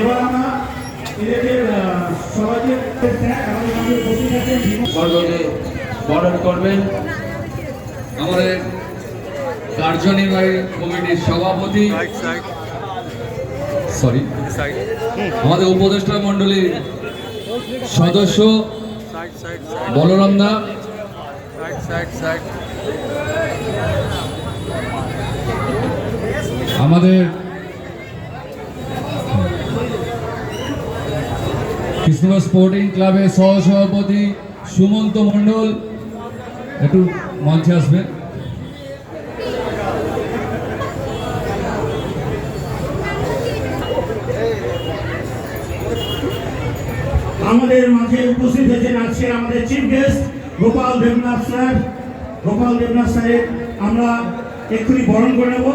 এবার বরণ করবেন। আমাদের কার্যনির্বাহী কমিটির সভাপতি। সরি আমাদের উপদেষ্টা মণ্ডলীর সদস্য বলরাম দা. আমাদের কৃষ্ণগঞ্জ স্পোর্টিং ক্লাবের সহসভাপতি সুমন্ত মণ্ডল। একটু মঞ্চে আসবেন। আমাদের মাঝে উপস্থিত হয়েছেন আজকে আমাদের chief guest Gopal Debnath sir. Gopal Debnath স্যারের আমরা এক্ষুনি বরণ করে নেব।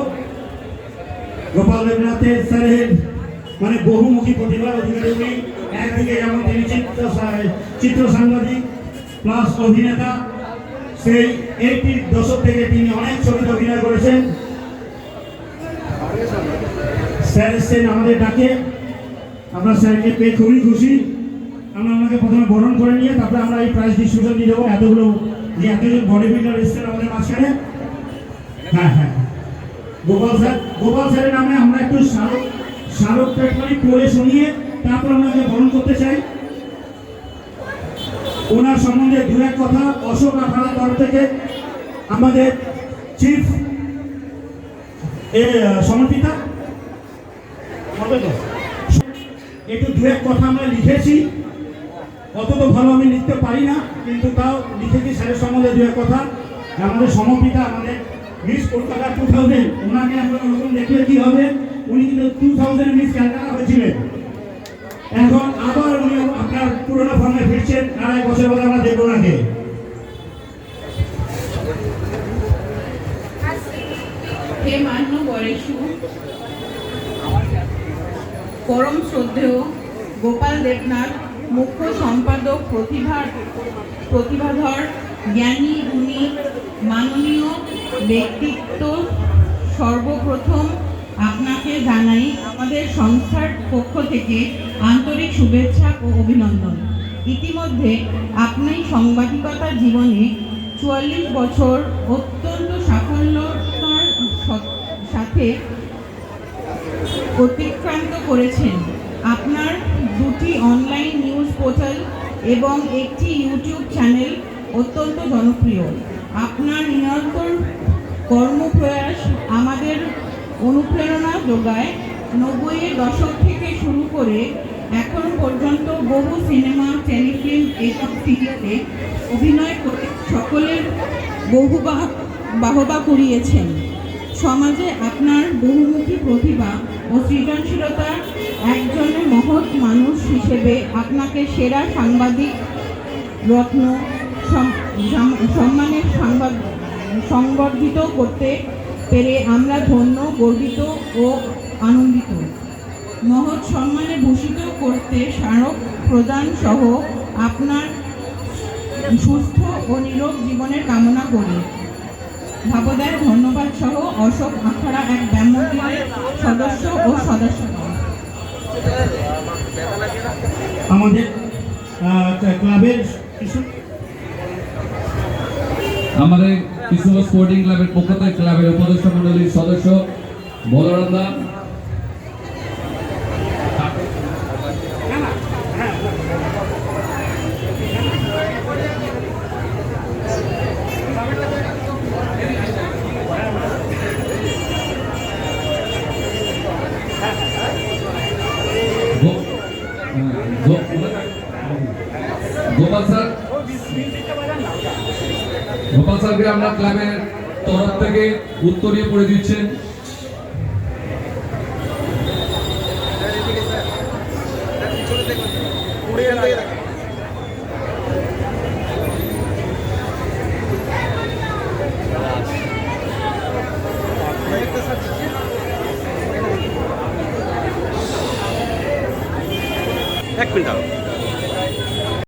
গোপাল দেবনাথের স্যারের মানে বহুমুখী প্রতিভার অধিকারী একদিকে যেমন তিনি চিত্র চিত্র সাংবাদিক প্লাস অভিনেতা, সেই এইটি দশক থেকে তিনি অনেক ছবিতে অভিনয় করেছেন। স্যার এসছেন আমাদের ডাকে। আমরা স্যারকে পেয়ে খুবই খুশি। আমরা ওনাকে প্রথমে বরণ করে নিয়ে তারপরে আমরা এই প্রাইজ ডিস্ট্রিবিউশন দিয়ে দেবো। এতগুলো যে এতজন বডি বিল্ডার এসছেন আমাদের মাঝখানে। হ্যাঁ হ্যাঁ। গোপাল স্যার, গোপাল স্যারের নামে আমরা একটু স্মারক স্মারকটা একটুখানি পড়ে শুনিয়ে তারপর ওনাকে বরণ করতে চাই, ওনার সম্বন্ধে দু এক কথা অশোক আখাড়ার তরফ থেকে আমাদের চিফ এ, সমর্পিতা। একটু দু এক কথা আমরা লিখেছি। অত তো ভালো আমি লিখতে পারি না, কিন্তু তাও লিখেছি স্যারের সম্বন্ধে দু এক কথা। আমাদের সমপিতা আমাদের মিস কলকাতা টু থাউজেন্ড ওনাকে আমরা ওরকম দেখলে কি হবে? উনি কিন্তু টু থাউজেন্ড মিস ক্যালকাটা হয়েছিলেন। মান্য বরেশু পরম শ্রদ্ধেয় গোপাল দেবনাথ মুখ্য সম্পাদক প্রতিভা প্রতিভাধর জ্ঞানী গুণী মাননীয় ব্যক্তিত্ব সর্বপ্রথম আপনাকে জানাই আমাদের সংস্থার পক্ষ থেকে আন্তরিক শুভেচ্ছা ও অভিনন্দন। ইতিমধ্যে আপনি সাংবাদিকতা জীবনে চুয়াল্লিশ বছর অত্যন্ত সাফল্যতার স- সাথে অতিক্রান্ত করেছেন। আপনার দুটি অনলাইন নিউজ পোর্টাল এবং একটি ইউটিউব চ্যানেল অত্যন্ত জনপ্রিয়। আপনার নিরন্তর কর্মপ্রয়াস আমাদের অনুপ্রেরণা যোগায়। নব্বইয়ের দশক থেকে শুরু করে এখন পর্যন্ত বহু সিনেমা, টেলিফিল্ম এবং সিরিয়ালে অভিনয় করে সকলের বহু বাহ- বাহবা কুড়িয়েছেন। সমাজে আপনার বহুমুখী প্রতিভা ও সৃজনশীলতার একজন মহৎ মানুষ হিসেবে আপনাকে সেরা সাংবাদিক, রত্ন সম্মানের সংবাদ, সংবর্ধিত করতে পেরে আমরা ধন্য, গর্বিত ও আনন্দিত। মহৎ সম্মানে ভূষিত করতে স্মারক প্রদান সহ আপনার সুস্থ ও নিরোগ জীবনের কামনা করি। ভাবদার ধন্যবাদ সহ অশোক আখাড়া এক ব্যায়ামকের সদস্য ও সদস্য। আমাদের ক্লাবের কিছু? আমাদের কিছু স্পোর্টিং ক্লাবের পক্ষ থেকে ক্লাবের উপদেষ্টা মন্ডলীর সদস্য বলরাম দা গো- গো- গোপাল স্যার গোপাল স্যারকে আমরা ক্লাবের তরফ থেকে উত্তরীয় করে দিচ্ছেন এক মিনিট।